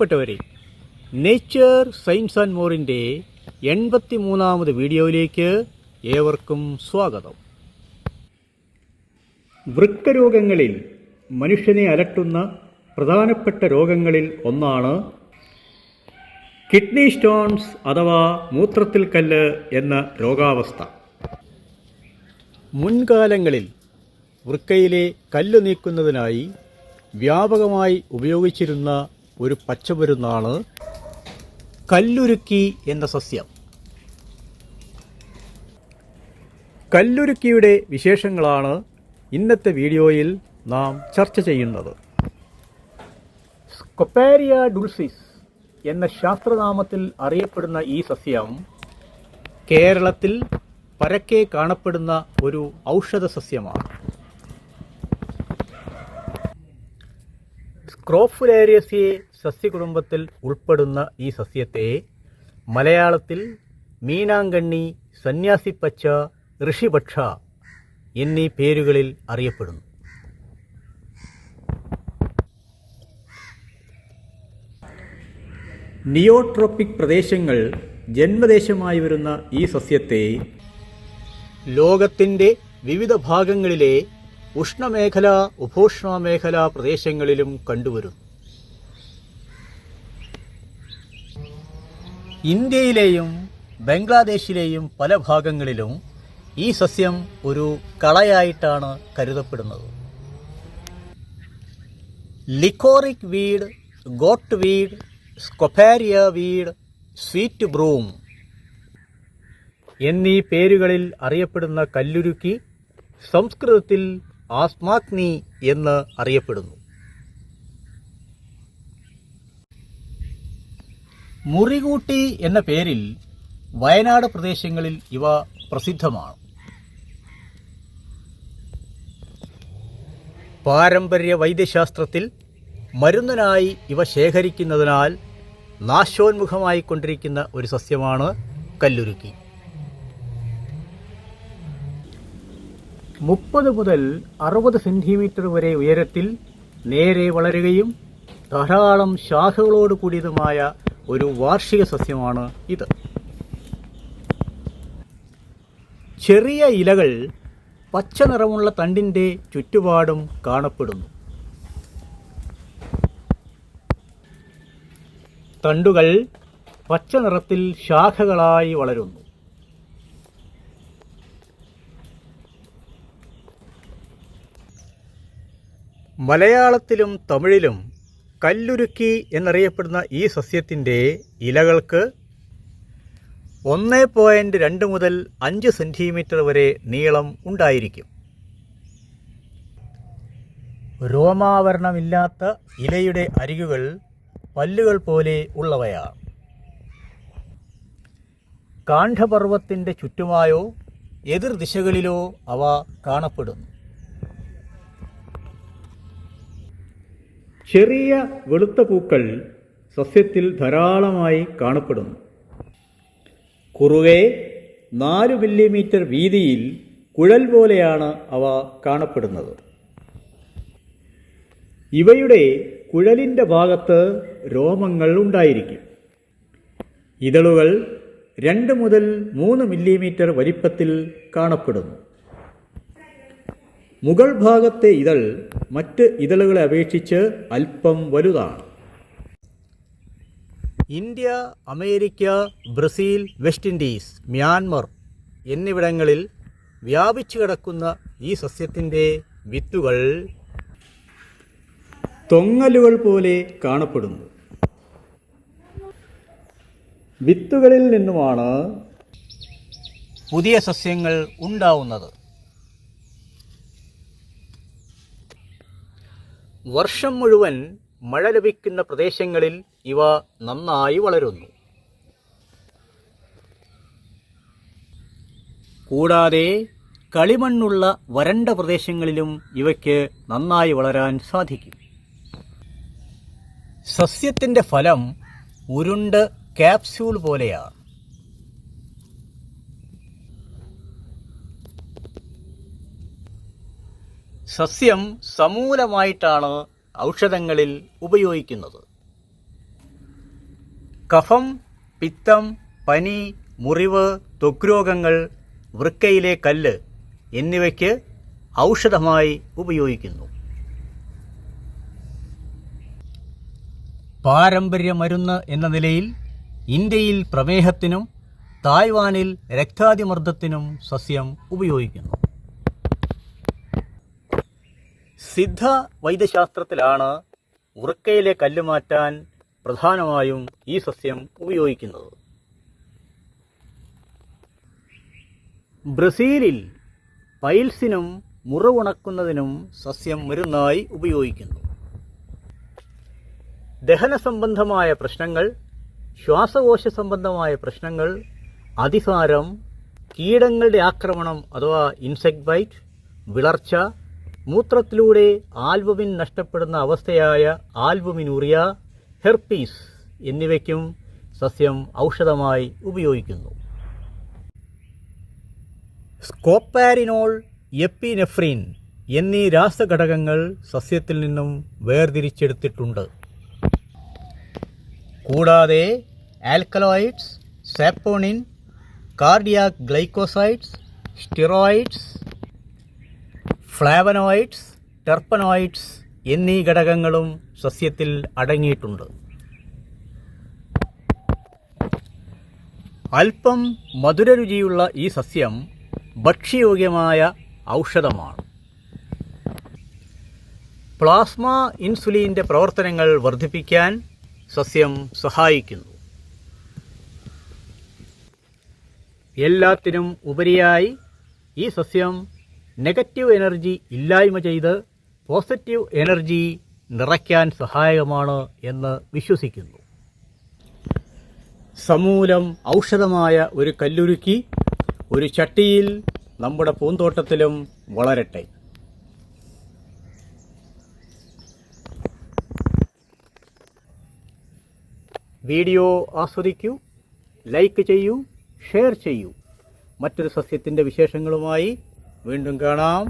പ്രിയപ്പെട്ടവരെ nature science and മോറിന്റെ എൺപത്തി മൂന്നാമത് വീഡിയോയിലേക്ക് ഏവർക്കും സ്വാഗതം. വൃക്കരോഗങ്ങളിൽ മനുഷ്യനെ അലട്ടുന്ന പ്രധാനപ്പെട്ട രോഗങ്ങളിൽ ഒന്നാണ് കിഡ്നി സ്റ്റോൺസ് അഥവാ മൂത്രത്തിൽ കല്ല് എന്ന രോഗാവസ്ഥ. മുൻകാലങ്ങളിൽ വൃക്കയിലെ കല്ല് നീക്കുന്നതിനായി വ്യാപകമായി ഉപയോഗിച്ചിരുന്ന ഒരു പച്ചമരുന്നാണ് കല്ലുരുക്കി എന്ന സസ്യം. കല്ലുരുക്കിയുടെ വിശേഷങ്ങളാണ് ഇന്നത്തെ വീഡിയോയിൽ നാം ചർച്ച ചെയ്യുന്നത്. സ്കൊപ്പാരിയ ഡുൾസിസ് എന്ന ശാസ്ത്രനാമത്തിൽ അറിയപ്പെടുന്ന ഈ സസ്യം കേരളത്തിൽ പരക്കെ കാണപ്പെടുന്ന ഒരു ഔഷധ സസ്യമാണ്. സ്ക്രോഫുലേരിയസിയെ സസ്യകുടുംബത്തിൽ ഉൾപ്പെടുന്ന ഈ സസ്യത്തെ മലയാളത്തിൽ മീനാങ്കണ്ണി സന്യാസിപ്പച്ച ഋഷിപക്ഷ എന്നീ പേരുകളിൽ അറിയപ്പെടുന്നു. നിയോട്രോപ്പിക് പ്രദേശങ്ങൾ ജന്മദേശമായി വരുന്ന ഈ സസ്യത്തെ ലോകത്തിന്റെ വിവിധ ഭാഗങ്ങളിലെ ഉഷ്ണമേഖല ഉപോഷ്ണമേഖല പ്രദേശങ്ങളിലും കണ്ടുവരുന്നു ഇന്ത്യയിലെയും ബംഗ്ലാദേശിലെയും പല ഭാഗങ്ങളിലും ഈ സസ്യം ഒരു കളയായിട്ടാണ് കരുതപ്പെടുന്നത്. Licorice weed goat weed Scoparia weed sweet broom എന്നീ പേരുകളിൽ അറിയപ്പെടുന്ന കല്ലുരുക്കി സംസ്കൃതത്തിൽ ആസ്മാഗ്നി എന്ന് അറിയപ്പെടുന്നു. മുറികൂട്ടി എന്ന പേരിൽ വയനാട് പ്രദേശങ്ങളിൽ ഇവ പ്രസിദ്ധമാണ്. പാരമ്പര്യ വൈദ്യശാസ്ത്രത്തിൽ മരുന്നിനായി ഇവ ശേഖരിക്കുന്നതിനാൽ നാശോന്മുഖമായിക്കൊണ്ടിരിക്കുന്ന ഒരു സസ്യമാണ് കല്ലുരുക്കി. മുപ്പത് മുതൽ അറുപത് സെന്റിമീറ്റർ വരെ ഉയരത്തിൽ നേരെ വളരുകയും ധാരാളം ശാഖകളോട് കൂടിയതുമായ ഒരു വാർഷിക സസ്യമാണ് ഇത്. ചെറിയ ഇലകൾ പച്ച നിറമുള്ള തണ്ടിന്റെ ചുറ്റുപാടും കാണപ്പെടുന്നു. തണ്ടുകൾ പച്ച നിറത്തിൽ ശാഖകളായി വളരുന്നു. മലയാളത്തിലും തമിഴിലും കല്ലുരുക്കി എന്നറിയപ്പെടുന്ന ഈ സസ്യത്തിന്റെ ഇലകൾക്ക് ഒന്ന് പോയിന്റ് രണ്ട് മുതൽ അഞ്ച് സെന്റിമീറ്റർ വരെ നീളം ഉണ്ടായിരിക്കും. രോമാവരണമില്ലാത്ത ഇലയുടെ അരികുകൾ പല്ലുകൾ പോലെ ഉള്ളവയാണ്. കാണ്ഡപർവത്തിന്റെ ചുറ്റുമായോ എതിർ ദിശകളിലോ അവ കാണപ്പെടുന്നു. ചെറിയ വെളുത്ത പൂക്കൾ സസ്യത്തിൽ ധാരാളമായി കാണപ്പെടുന്നു. കുറുകെ നാല് മില്ലിമീറ്റർ വീതിയിൽ കുഴൽ പോലെയാണ് അവ കാണപ്പെടുന്നത്. ഇവയുടെ കുഴലിന്റെ ഭാഗത്ത് രോമങ്ങൾ ഉണ്ടായിരിക്കും. ഇതളുകൾ രണ്ട് മുതൽ മൂന്ന് മില്ലിമീറ്റർ വലിപ്പത്തിൽ കാണപ്പെടുന്നു. മുകൾ ഭാഗത്തെ ഇതൾ മറ്റ് ഇതളുകളെ അപേക്ഷിച്ച് അല്പം വലുതാണ്. India America Brazil West Indies Myanmar എന്നിവിടങ്ങളിൽ വ്യാപിച്ചു കിടക്കുന്ന ഈ സസ്യത്തിന്റെ വിത്തുകൾ തൊങ്ങലുകൾ പോലെ കാണപ്പെടുന്നു. വിത്തുകളിൽ നിന്നുമാണ് പുതിയ സസ്യങ്ങൾ ഉണ്ടാവുന്നത്. വർഷം മുഴുവൻ മഴ ലഭിക്കുന്ന പ്രദേശങ്ങളിൽ ഇവ നന്നായി വളരുന്നു. കൂടാതെ കളിമണ്ണുള്ള വരണ്ട പ്രദേശങ്ങളിലും ഇവയ്ക്ക് നന്നായി വളരാൻ സാധിക്കും. സസ്യത്തിന്റെ ഫലം ഉരുണ്ട് ക്യാപ്സ്യൂൾ പോലെയാണ്. സസ്യം സമൂലമായിട്ടാണ് ഔഷധങ്ങളിൽ ഉപയോഗിക്കുന്നത്. കഫം പിത്തം പനി മുറിവ് ത്വക്രോഗങ്ങൾ വൃക്കയിലെ കല്ല് എന്നിവയ്ക്ക് ഔഷധമായി ഉപയോഗിക്കുന്നു. പാരമ്പര്യ മരുന്ന് എന്ന നിലയിൽ ഇന്ത്യയിൽ പ്രമേഹത്തിനും തായ്വാനിൽ രക്താതിമർദ്ദത്തിനും സസ്യം ഉപയോഗിക്കുന്നു. സിദ്ധ വൈദ്യശാസ്ത്രത്തിലാണ് ഉറക്കയിലെ കല്ല് മാറ്റാൻ പ്രധാനമായും ഈ സസ്യം ഉപയോഗിക്കുന്നത്. ബ്രസീലിൽ പൈൽസിനും മുറിവുണക്കുന്നതിനും സസ്യം മരുന്നായി ഉപയോഗിക്കുന്നു. ദഹന സംബന്ധമായ പ്രശ്നങ്ങൾ ശ്വാസകോശ സംബന്ധമായ പ്രശ്നങ്ങൾ അതിസാരം കീടങ്ങളുടെ ആക്രമണം അഥവാ ഇൻസെക്ട് ബൈറ്റ് വിളർച്ച മൂത്രത്തിലൂടെ ആൽബുമിൻ നഷ്ടപ്പെടുന്ന അവസ്ഥയായ ആൽബുമിനൂറിയ ഹെർപ്പീസ് എന്നിവയ്ക്കും സസ്യം ഔഷധമായി ഉപയോഗിക്കുന്നു. സ്കോപ്പാരിനോൾ എപ്പിനെഫ്രീൻ എന്നീ രാസഘടകങ്ങൾ സസ്യത്തിൽ നിന്നും വേർതിരിച്ചെടുത്തിട്ടുണ്ട്. കൂടാതെ alkaloids saponin cardiac glycosides steroids flavonoids terpenoids എന്നീ ഘടകങ്ങളും സസ്യത്തിൽ അടങ്ങിയിട്ടുണ്ട്. അല്പം മധുരരുചിയുള്ള ഈ സസ്യം ഭക്ഷ്യയോഗ്യമായ ഔഷധമാണ്. പ്ലാസ്മ ഇൻസുലിന്റെ പ്രവർത്തനങ്ങൾ വർദ്ധിപ്പിക്കാൻ സസ്യം സഹായിക്കുന്നു. എല്ലാത്തിനും ഉപരിയായി ഈ സസ്യം നെഗറ്റീവ് എനർജി ഇല്ലായ്മ ചെയ്ത് പോസിറ്റീവ് എനർജി നിറയ്ക്കാൻ സഹായകമാണ് എന്ന് വിശ്വസിക്കുന്നു. സമൂലം ഔഷധമായ ഒരു കല്ലുരുക്കി ഒരു ചട്ടിയിൽ നമ്മുടെ പൂന്തോട്ടത്തിലും വളരട്ടെ. വീഡിയോ ആസ്വദിക്കൂ ലൈക്ക് ചെയ്യൂ ഷെയർ ചെയ്യൂ. മറ്റൊരു സസ്യത്തിന്റെ വിശേഷങ്ങളുമായി மீண்டும் காணாம்.